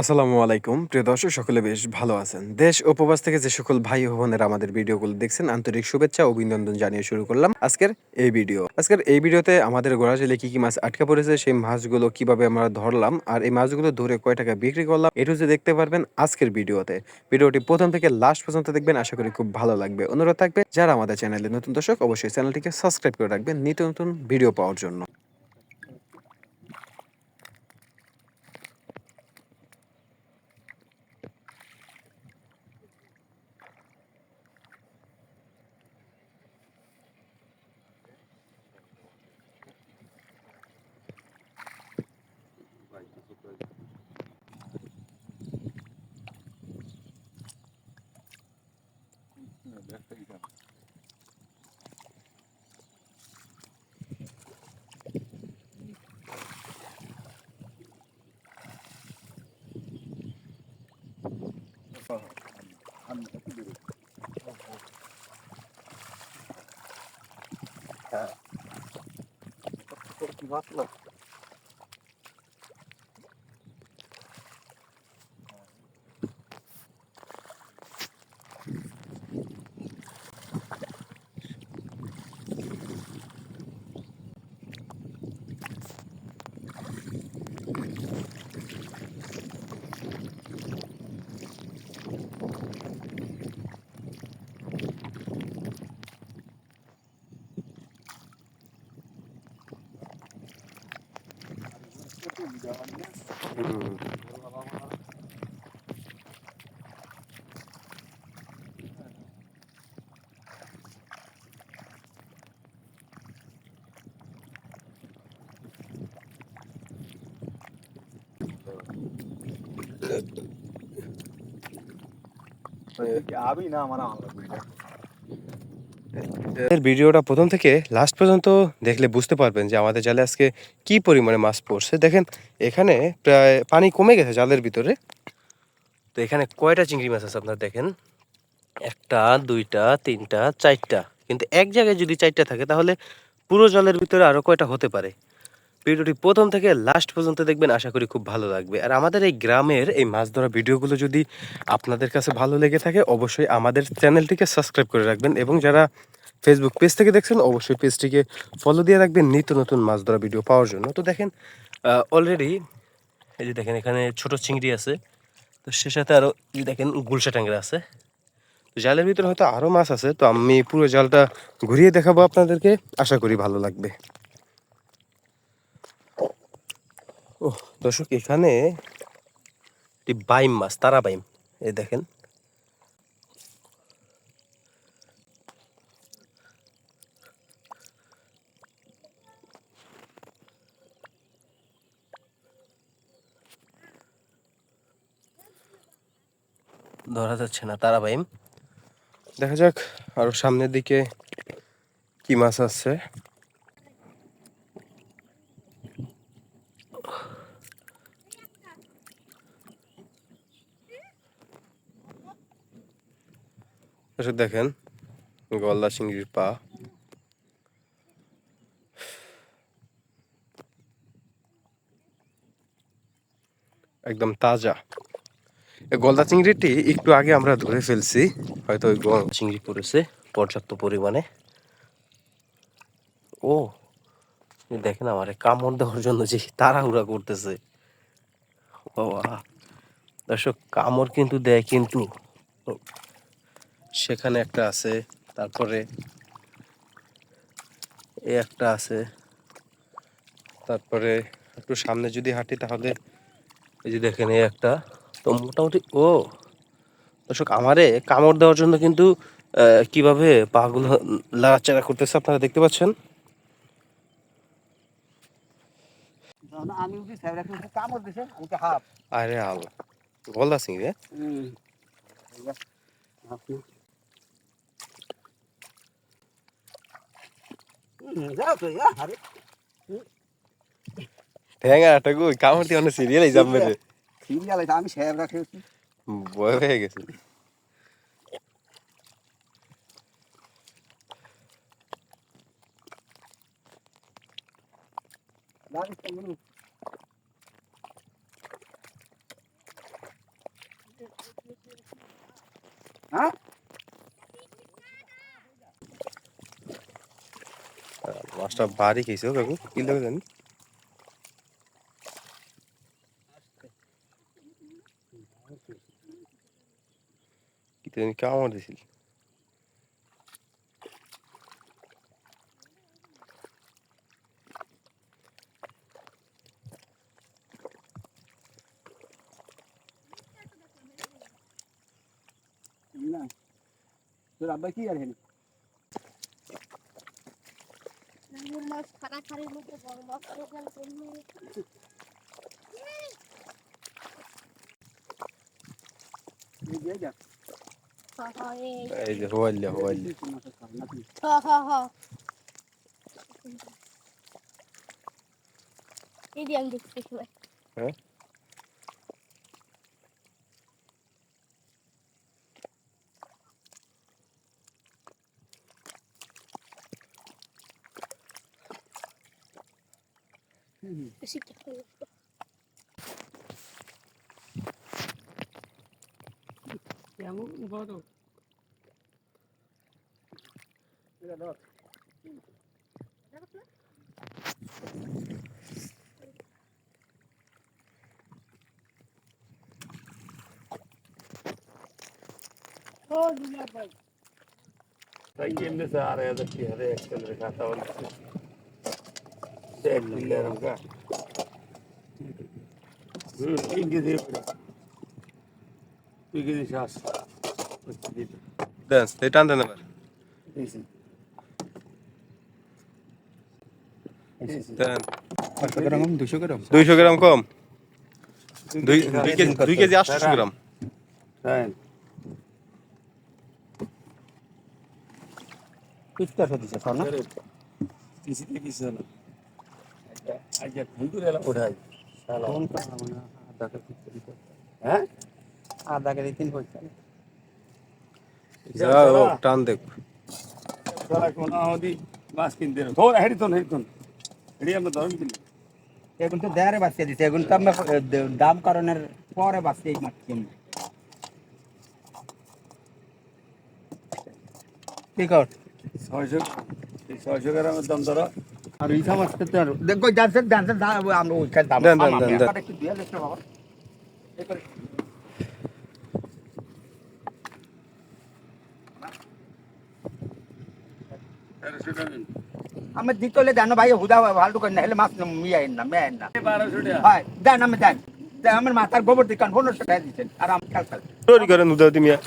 আসসালামু আলাইকুম। প্রিয় দর্শক, সকলে বেশ ভালো আছেন। দেশ উপবাস থেকে যে সকল ভাই ও আমাদের ভিডিওগুলো দেখছেন, আন্তরিক শুভেচ্ছা অভিনন্দন জানিয়ে শুরু করলাম আজকের এই ভিডিও। আজকের এই ভিডিওতে আমাদের গোড়াজেলে কি কি মাছ আটকা পড়েছে, সেই মাছগুলো কীভাবে আমরা ধরলাম, আর এই মাছগুলো ধরে কয় টাকা বিক্রি করলাম এটু যে দেখতে পারবেন আজকের ভিডিওতে। ভিডিওটি প্রথম থেকে লাস্ট পর্যন্ত দেখবেন, আশা করি খুব ভালো লাগবে। অনুরোধ থাকবে, যারা আমাদের চ্যানেলে নতুন দর্শক, অবশ্যই চ্যানেলটিকে সাবস্ক্রাইব করে রাখবেন নিত্য নতুন ভিডিও পাওয়ার জন্য। আমি না আমার আমার লাগবে এটা এর ভিডিওটা প্রথম থেকে লাস্ট পর্যন্ত দেখলে বুঝতে পারবেন যে আমাদের জালে আজকে কি পরিমাণে মাছ পড়ছে। দেখেন, এখানে প্রায় পানি কমে গেছে জালের ভিতরে। তো এখানে কয়টা চিংড়ি মাছ আছে আপনারা দেখেন? একটা, দুইটা, তিনটা, চারটা। কিন্তু এক জায়গায় যদি চারটা থাকে, তাহলে পুরো জলের ভিতরে আরও কয়টা হতে পারে? ভিডিওটি প্রথম থেকে লাস্ট পর্যন্ত দেখবেন, আশা করি খুব ভালো লাগবে। আর আমাদের এই গ্রামের এই মাছ ধরা ভিডিওগুলো যদি আপনাদের কাছে ভালো লেগে থাকে, অবশ্যই আমাদের চ্যানেলটিকে সাবস্ক্রাইব করে রাখবেন এবং যারা ফেসবুক পেজ থেকে দেখছেন, অবশ্যই পেজটিকে ফলো দিয়ে রাখবেন নিত্য নতুন মাছ ধরা ভিডিও পাওয়ার জন্য। তো দেখেন অলরেডি এই যে দেখেন, এখানে ছোট চিংড়ি আছে। তো সে সাথে আরও দেখেন, গুলশা ট্যাংরা আছে। জালের ভিতরে হয়তো আরও মাছ আছে, তো আমি পুরো জালটা ঘুরিয়ে দেখাবো আপনাদেরকে। আশা করি ভালো লাগবে। ও দর্শক, এখানে একটি বাইম মাছ, তারা বাইম, এই দেখেন। ধরা যাচ্ছে না, তারা বাইম। দেখা যাক আরও সামনের দিকে কি মাছ আছে দেখেন, গলদা চিংড়ির পা। একদম তাজা। গলদা চিংড়িটি একটু আগে আমরা ধরে ফেলছি, হয়তো ওই চিংড়ি পড়েছে, পর্যাপ্ত পরিমাণে। ও দেখেন আমার কামড় দেওয়ার জন্য যে তাড়াহুড়া করতেছে। ও। দর্শক, কামড় কিন্তু দেয় কিন্তু। সেখানে একটা আছে তারপরে এ একটা আছে তারপরে একটু সামনে যদি হাঁটি তাহলে এই যে দেখেন এই একটা। তো মোটামুটি ও! দর্শক আমারে কামড় দেওয়ার জন্য কিন্তু কীভাবে পাগুলো লাড়াচাড়া করতেছে আপনারা দেখতে পাচ্ছেন? আরে আল গলদা সিং হ্যাঁ? ঠ্যাঙাটা গো কামড়তে অন্য সিরিয়ালই যাব মেরে সিরিয়াল এটা আমি শেব রাখেছি ভয় হয়ে গেছে হ্যাঁ মাছটা বাড়ি খেয়েছে কাকু কি লাগে জানি। কি জানি কামড় দিছিল না। তোর আব্বা কি আর হেন নাঙ্গুর মাছ খাড়াখাড়ির মধ্যে বড় মাছ লোকাল করলে এই যা হা হা এই এই যে হোয়াইল্লা হোয়াইল্লা তুই মাছ খাও না তুই হা হা হা এই দিয়ে আমি দেখতে হ্যাঁ? Işık yapalım. Yağmur mu var o? Biraz daha. भाई भाई ये हमने सहारा दस हजार एक चंद्र खाता वाला lille ramka. Hmm, ingi de pura. Ingi de shas. দেন এই টান দেন এবার দেন কত গ্রাম দুশো গ্রাম দুইশো গ্রাম কম দুই দুই কেজি দুই কেজি আটশো গ্রাম Right. পিচকাশো দিছে না Kisi de kisi na. Aja তিন হ্যাঁ আধা কেজি তিন পয়সা যাও টান দেখ। সারা কোন আদি মাছ কিনতে ধর তো হেডি তো আমরা ধরন কিনি। এখন তো দেয়ারে বাঁচিয়ে দিছে। এখন তো আমরা দাম কারণের পরে বাঁচিয়ে এই মাছ কিনবো। ঠিক আছে ছয়শো এই ছয়শো গ্রামের দাম ধরো। আর এই সমস্ত তো আর দেখো যাচ্ছে যাচ্ছে আমরা ওইখানে দাম দেন, দেন, দেন, দেন। একটু দিয়ে দিতে বাবা? এই করে। তেরোশো টাকা আমি দিতে হলে দেন ভাই হুদা ভালো করে না হলে মাছ মিয়াই না মেয়েন না। হয় দেন আমি দেন। আমার মাথার গোবর দোকান পনেরোশো টাকা দিচ্ছেন। আর আমি খেয়াল করেন উদয় মিয়া।